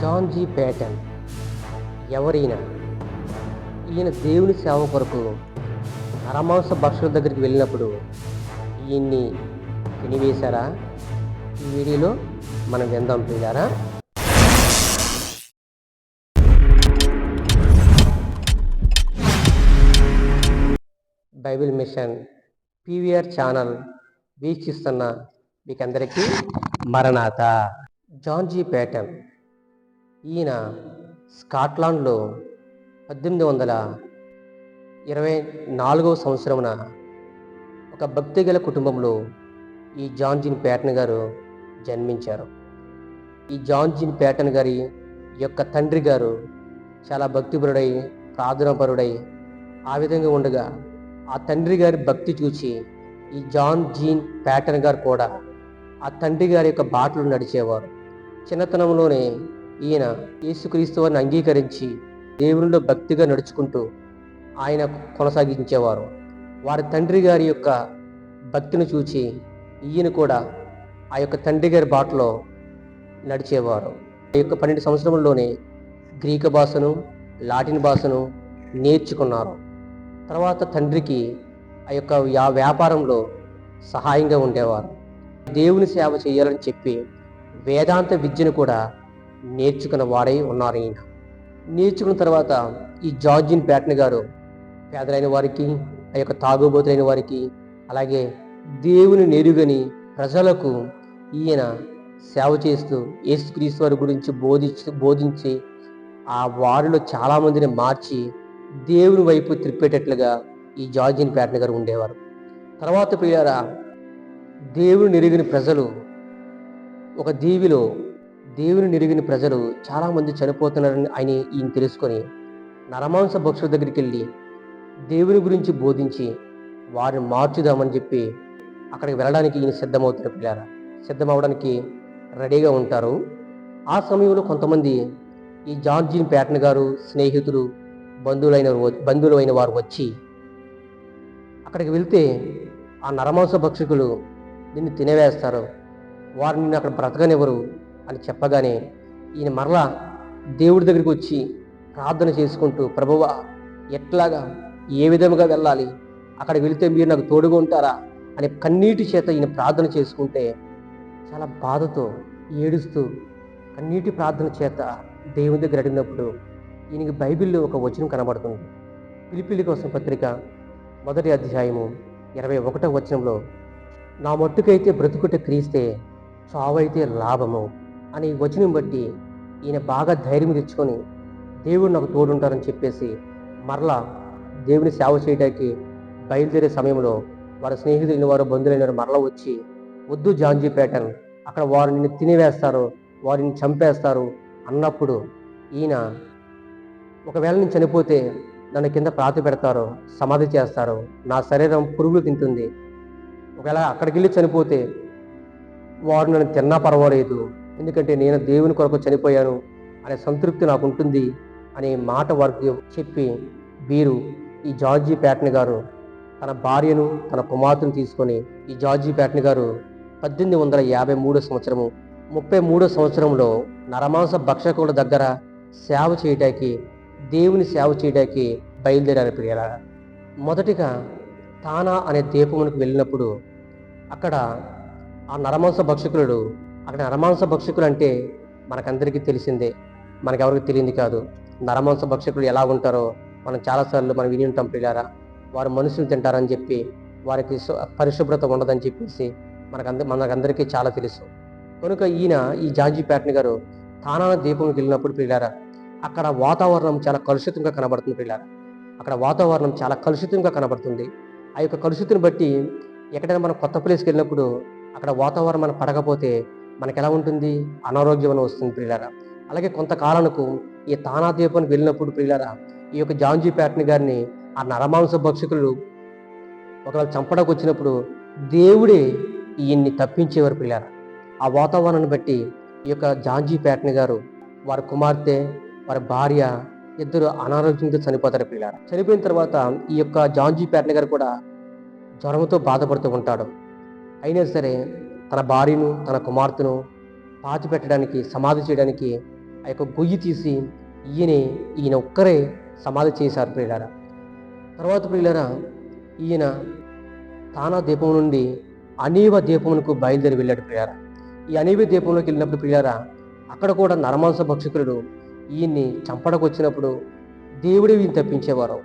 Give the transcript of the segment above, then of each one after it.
John G Peyton ఎవరైనా? ఈయన దేవుని సేవ కొరకు నరమాంస భక్షుల దగ్గరికి వెళ్ళినప్పుడు ఈయన్ని తినివేశారా? ఈ వీడియోలో మనం విందాం పిల్లారా బైబిల్ మిషన్ పీవీఆర్ ఛానల్ వీక్షిస్తున్న మీకందరికీ మరణాత. జాన్ జీ పేటన్ ఈయన స్కాట్లాండ్లో పద్దెనిమిది వందల ఇరవై నాలుగవ సంవత్సరమున ఒక భక్తి గల కుటుంబంలో ఈ జాన్ జీన్ పేటన్ గారు జన్మించారు. ఈ జాన్ జీన్ పేటన్ గారి యొక్క తండ్రి గారు చాలా భక్తిపరుడై ప్రార్థనాపరుడై ఆ విధంగా ఉండగా ఆ తండ్రి గారి భక్తి చూసి ఈ జాన్ జీన్ ప్యాటర్న్ గారు కూడా ఆ తండ్రి గారి యొక్క బాటలు నడిచేవారు. చిన్నతనంలోనే ఈయన యేసుక్రీస్తు వారిని అంగీకరించి దేవునిలో భక్తిగా నడుచుకుంటూ ఆయన కొనసాగించేవారు. వారి తండ్రి గారి యొక్క భక్తిని చూచి ఈయన కూడా ఆ యొక్క తండ్రి గారి బాటలో నడిచేవారు. ఆ యొక్క పన్నెండు సంవత్సరంలోనే గ్రీకు భాషను లాటిన్ భాషను నేర్చుకున్నారు. తర్వాత తండ్రికి ఆ యొక్క వ్యాపారంలో సహాయంగా ఉండేవారు. దేవుని సేవ చేయాలని చెప్పి వేదాంత విద్యను కూడా నేర్చుకున్న వాడై ఉన్నారు ఈయన. నేర్చుకున్న తర్వాత ఈ జార్జిన్ ప్యాటన్ గారు పేదలైన వారికి ఆ యొక్క తాగుబోతులైన వారికి అలాగే దేవుని నెరుగని ప్రజలకు ఈయన సేవ చేస్తూ యేసుక్రీస్తు వారి గురించి బోధించి బోధించి ఆ వారిలో చాలామందిని మార్చి దేవుని వైపు త్రిప్పేటట్లుగా ఈ జార్జిన్ ప్యాటన్ గారు ఉండేవారు. తర్వాత ప్రియారా దేవుని నెరిగిన ప్రజలు ఒక దీవిలో దేవుని నిరిగిన ప్రజలు చాలామంది చనిపోతున్నారని ఆయన ఈయన తెలుసుకొని నరమాంస భక్షుల దగ్గరికి వెళ్ళి దేవుని గురించి బోధించి వారిని మార్చుదామని చెప్పి అక్కడికి వెళ్ళడానికి ఈయన సిద్ధమవుతారు పిల్లారా. సిద్ధమవడానికి రెడీగా ఉంటారు. ఆ సమయంలో కొంతమంది ఈ జార్జిన్ ప్యాటన్ గారు స్నేహితులు బంధువులైన బంధువులైన వారు వచ్చి అక్కడికి వెళ్తే ఆ నరమాంస భక్షకులు నిన్ను తినేవేస్తారు. వారు నిన్ను అక్కడ బ్రతకనివ్వరు. అని చెప్పగానే ఈయన మరలా దేవుడి దగ్గరికి వచ్చి ప్రార్థన చేసుకుంటూ ప్రభువ ఎట్లాగా? ఏ విధముగా వెళ్ళాలి? అక్కడ వెళితే మీరు నాకు తోడుగా ఉంటారా? అని కన్నీటి చేత ఈయన ప్రార్థన చేసుకుంటే చాలా బాధతో ఏడుస్తూ కన్నీటి ప్రార్థన చేత దేవుని దగ్గర అడిగినప్పుడు ఈయనకి బైబిల్లో ఒక వచనం కనబడుతుంది. పిలిపిలి కోసం పత్రిక మొదటి అధ్యాయము ఇరవై ఒకటో వచనంలో నా మట్టుకైతే బ్రతుకుట క్రీస్తే చావైతే లాభము. అని వచనం బట్టి ఈయన బాగా ధైర్యం తెచ్చుకొని దేవుడు నాకు తోడుంటారని చెప్పేసి మరలా దేవుని సేవ చేయడానికి బయలుదేరే సమయంలో వారి స్నేహితులైన వారు బంధువులైన వారు మరలా వచ్చి వద్దు జాంజీ ప్యాటర్న్. అక్కడ వారు నిన్ను తినివేస్తారు వారిని చంపేస్తారు అన్నప్పుడు ఈయన ఒకవేళ నేను చనిపోతే నన్ను కింద ప్రాతి పెడతారు సమాధి చేస్తారు నా శరీరం పురుగులు తింటుంది. ఒకవేళ అక్కడికి వెళ్ళి చనిపోతే వారు నన్ను తిన్నా పర్వాలేదు ఎందుకంటే నేను దేవుని కొరకు చనిపోయాను అనే సంతృప్తి నాకు ఉంటుంది అనే మాట వారికి చెప్పి వీరు ఈ జార్జీ ప్యాట్ని గారు తన భార్యను తన కుమార్తెను తీసుకొని ఈ జార్జీ ప్యాట్ని గారు పద్దెనిమిది వందల యాభై మూడో సంవత్సరము ముప్పై మూడో సంవత్సరంలో నరమాంస భక్షకుల దగ్గర సేవ చేయటానికి దేవుని సేవ చేయడానికి బయలుదేరారు ప్రియరా మొదటిగా తానా అనే దీపమునికి వెళ్ళినప్పుడు అక్కడ ఆ నరమాంస భక్షకులు అక్కడ నరమాంస భక్షకులు అంటే మనకందరికీ తెలిసిందే. మనకెవరికి తెలియంది కాదు. నరమాంస భక్షకులు ఎలా ఉంటారో మనం చాలాసార్లు మనం విని ఉంటాం పిల్లారా వారు మనుషులు తింటారని చెప్పి వారికి పరిశుభ్రత ఉండదని చెప్పేసి మనకంద మనకందరికీ చాలా తెలుసు. కనుక ఈయన ఈ జార్జీ ప్యాట్ని గారు తానా దీపంకి వెళ్ళినప్పుడు పిల్లారా అక్కడ వాతావరణం చాలా కలుషితంగా కనబడుతుంది పిల్లారా అక్కడ వాతావరణం చాలా కలుషితంగా కనబడుతుంది. ఆ యొక్క కలుషితిని బట్టి ఎక్కడైనా మనం కొత్త ప్లేస్కి వెళ్ళినప్పుడు అక్కడ వాతావరణం మనకు పడకపోతే మనకు ఎలా ఉంటుంది? అనారోగ్యం అని వస్తుంది ప్రియులారా. అలాగే కొంతకాలానికి ఈ తానాద్వీపానికి వెళ్ళినప్పుడు ప్రియులారా ఈ యొక్క జాంజీ ప్యాట్ని గారిని ఆ నరమాంస భక్షకులు ఒకవేళ చంపడానికి వచ్చినప్పుడు దేవుడే ఈయన్ని తప్పించేవారు పిల్లారా ఆ వాతావరణాన్ని బట్టి ఈ యొక్క జాంజీ ప్యాట్ని గారు వారి కుమార్తె వారి భార్య ఇద్దరు అనారోగ్యంతో చనిపోతారు పిల్లారా చనిపోయిన తర్వాత ఈ యొక్క జాంజీ ప్యాట్ని గారు కూడా జ్వరంతో బాధపడుతూ ఉంటాడు. అయినా సరే తన భార్యను తన కుమార్తెను పాతి పెట్టడానికి సమాధి చేయడానికి ఆ యొక్క గొయ్యి తీసి ఈయనే ఈయన ఒక్కరే సమాధి చేశారు ప్రియులారా. తర్వాత ప్రియులారా ఈయన తానా దీపం నుండి అనీవ దీపమునకు బయలుదేరి వెళ్ళాడు ప్రియారా ఈ అనేవ దీపంలోకి వెళ్ళినప్పుడు ప్రియారా అక్కడ కూడా నరమాంస భక్షకులు ఈయన్ని చంపడకు వచ్చినప్పుడు దేవుడే ఈయన తప్పించేవారు.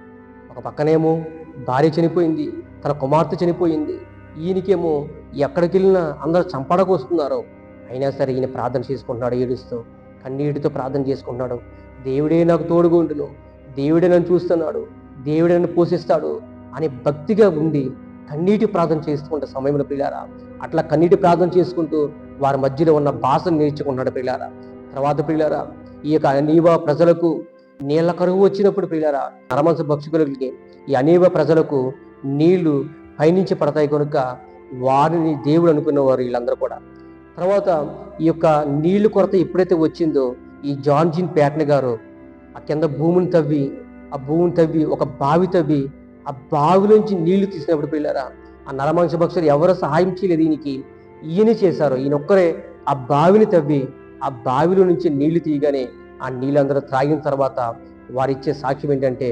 ఒక పక్కనేమో భార్య చనిపోయింది తన కుమార్తె చనిపోయింది ఈయనకేమో ఎక్కడికి వెళ్ళినా అందరూ చంపడకు వస్తున్నారు అయినా సరే ఈయన ప్రార్థన చేసుకుంటున్నాడు ఏడుస్తూ కన్నీటితో ప్రార్థన చేసుకుంటున్నాడు. దేవుడే నాకు తోడుగా ఉండును. దేవుడే నన్ను చూస్తున్నాడు. దేవుడే నన్ను పోషిస్తాడు అని భక్తిగా ఉండి కన్నీటి ప్రార్థన చేసుకుంటే సమయంలో పిల్లారా అట్లా కన్నీటి ప్రార్థన చేసుకుంటూ వారి మధ్యలో ఉన్న భాషను నేర్చుకున్నాడు పిల్లారా తర్వాత పిల్లారా ఈ యొక్క అనీవ ప్రజలకు నీళ్ళ కరువు వచ్చినప్పుడు పిల్లారా నరమంస భక్షకులకి ఈ అనీవ ప్రజలకు నీళ్ళు పైనుంచి పడతాయి కనుక వారిని దేవుడు అనుకున్నవారు వీళ్ళందరూ కూడా. తర్వాత ఈ యొక్క నీళ్ళు కొరత ఎప్పుడైతే వచ్చిందో ఈ జాన్జిన్ ప్యాట్న గారు ఆ కింద భూమిని తవ్వి ఆ భూమిని తవ్వి ఒక బావి తవ్వి ఆ బావిలోంచి నీళ్ళు తీసినప్పుడు పిల్లరా ఆ నరమాంస భక్షులు ఎవరు సహాయం చేయలేదు ఈయనకి. ఈయనే చేశారు. ఈయన ఒక్కరే ఆ బావిని తవ్వి ఆ బావిలో నుంచి నీళ్ళు తీయగానే ఆ నీళ్ళందరూ త్రాగిన తర్వాత వారిచ్చే సాక్ష్యం ఏంటంటే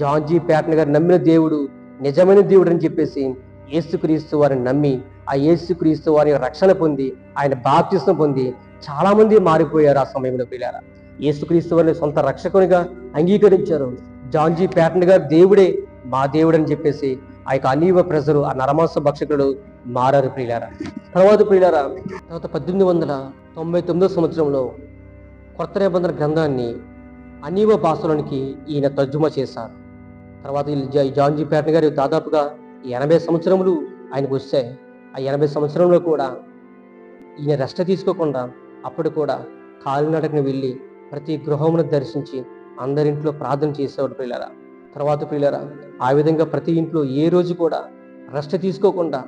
జాన్జీ ప్యాట్న గారు నమ్మిన దేవుడు నిజమైన దేవుడు అని చెప్పేసి ఏసుక్రీస్తు వారిని నమ్మి ఆ ఏసుక్రీస్తు వారి రక్షణ పొంది ఆయన బాప్తిస్తం పొంది చాలా మంది మారిపోయారు ఆ సమయంలో పిల్లారా. ఏసుక్రీస్తు వారిని సొంత రక్షకునిగా అంగీకరించారు. జాన్జీ ప్యాటన్ గారు దేవుడే మా దేవుడు అని చెప్పేసి ఆ యొక్క అనీవ ప్రజలు ఆ నరమాంస భక్షకుడు మారారు ప్రియులారా తర్వాత ప్రియులారా తర్వాత పద్దెనిమిది వందల తొంభై తొమ్మిదో సంవత్సరంలో కొత్త నిబంధన గ్రంథాన్ని అనీవ భాషలోనికి ఈయన తర్జుమా చేశారు. తర్వాత ఈ జా- జాన్జీ గారు దాదాపుగా ఎనభై సంవత్సరములు ఆయనకు వస్తాయి ఆ ఎనభై సంవత్సరంలో కూడా ఈయన రెస్ట్ తీసుకోకుండా అప్పుడు కూడా కాలినడకను వెళ్ళి ప్రతి గృహమును దర్శించి అందరింట్లో ప్రార్థన చేసేవాడు పిల్లరా తర్వాత పిల్లరా ఆ విధంగా ప్రతి ఇంట్లో ఏ రోజు కూడా రెస్ట్ తీసుకోకుండా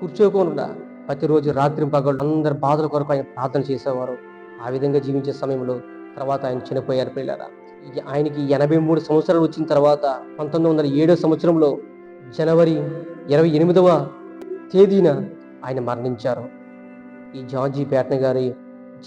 కూర్చోకుండా ప్రతిరోజు రాత్రి పగలు అందరి బాధల కొరకు ఆయన ప్రార్థన చేసేవారు. ఆ విధంగా జీవించే సమయంలో తర్వాత ఆయన చనిపోయారు పిల్లరా ఆయనకి ఎనభై మూడు సంవత్సరాలు వచ్చిన తర్వాత పంతొమ్మిది వందల ఏడో సంవత్సరంలో జనవరి ఇరవై ఎనిమిదవ తేదీన ఆయన మరణించారు. ఈ జార్జీ ప్యాట్న గారి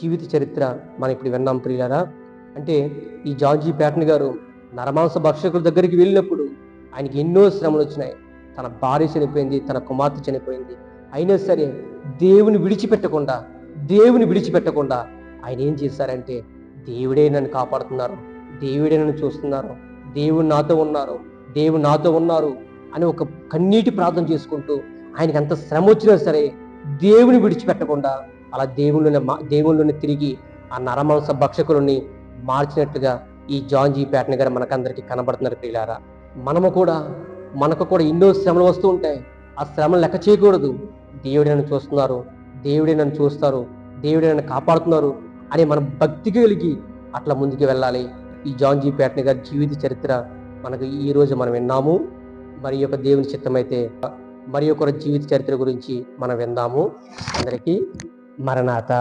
జీవిత చరిత్ర మనం ఇప్పుడు విన్నాం ప్రియులారా. అంటే ఈ జార్జీ ప్యాట్న గారు నరమాంస భక్షకుల దగ్గరికి వెళ్ళినప్పుడు ఆయనకి ఎన్నో శ్రమలు వచ్చినాయి. తన భార్య చనిపోయింది తన కుమార్తె చనిపోయింది. అయినా సరే దేవుని విడిచిపెట్టకుండా దేవుని విడిచిపెట్టకుండా ఆయన ఏం చేశారంటే దేవుడే నన్ను కాపాడుతున్నారు. దేవుడే నన్ను చూస్తున్నారు. దేవుడు నాతో ఉన్నారు. దేవుడు నాతో ఉన్నారు అని ఒక కన్నీటి ప్రార్థన చేసుకుంటూ ఆయనకి ఎంత శ్రమ వచ్చినా సరే దేవుని విడిచిపెట్టకుండా అలా దేవుళ్ళని దేవుళ్ళని తిరిగి ఆ నరమాంస భక్షకులని మార్చినట్టుగా ఈ జాన్ జీ ప్యాటన్ గారు మనకందరికీ కనబడుతున్నారు ప్రియులారా. మనము కూడా మనకు కూడా ఎన్నో శ్రమలు వస్తూ ఉంటాయి. ఆ శ్రమలు లెక్క చేయకూడదు. దేవుడే నన్ను చూస్తున్నారు. దేవుడే నన్ను చూస్తారు. దేవుడే నన్ను కాపాడుతున్నారు అని మనం భక్తి కలిగి అట్లా ముందుకు వెళ్ళాలి. ఈ జాన్ గారి జీవిత చరిత్ర మనకు ఈ రోజు మనం విన్నాము. మరి యొక్క దేవుని చిత్తమైతే మరి ఒకరి జీవిత చరిత్ర గురించి మనం విందాము. అందరికీ మరణాత.